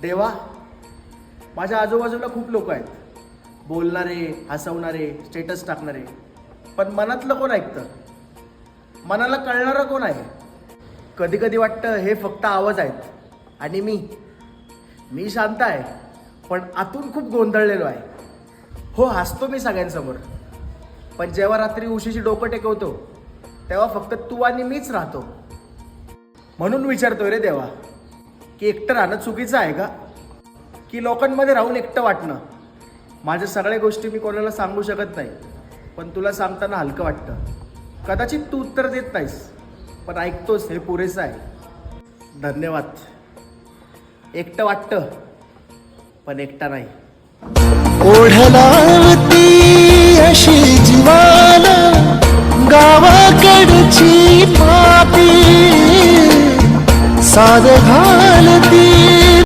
देवा माझ्या आजूबाजूला खूप लोक आहेत. बोलणारे हसवणारे स्टेटस टाकणारे. पण मनातलं कोण ऐकतं? मनाला कळणारं कोण आहे? कधी कधी वाटतं हे फक्त आवाज आहेत आणि मी. मी शांत आहे पण आतून खूप गोंधळलेलो आहे. हो हसतो मी सगळ्यांसमोर. पण जेव्हा रात्री उशीची डोकं टेकवतो तेव्हा फक्त तू आणि मीच राहतो. म्हणून विचारतोय रे देवा की एकटं राहणं चुकीचं आहे का? की लोकांमध्ये राहून एकटं वाटणं? माझ्या सगळ्या गोष्टी मी कोणाला सांगू शकत नाही पण तुला सांगताना हलकं वाटतं. कदाचित तू उत्तर देत नाहीस पण ऐकतोस हे पुरेसं आहे. धन्यवाद. एकटं वाटतं पण एकटा नाही. ओढला अशी साज घालती.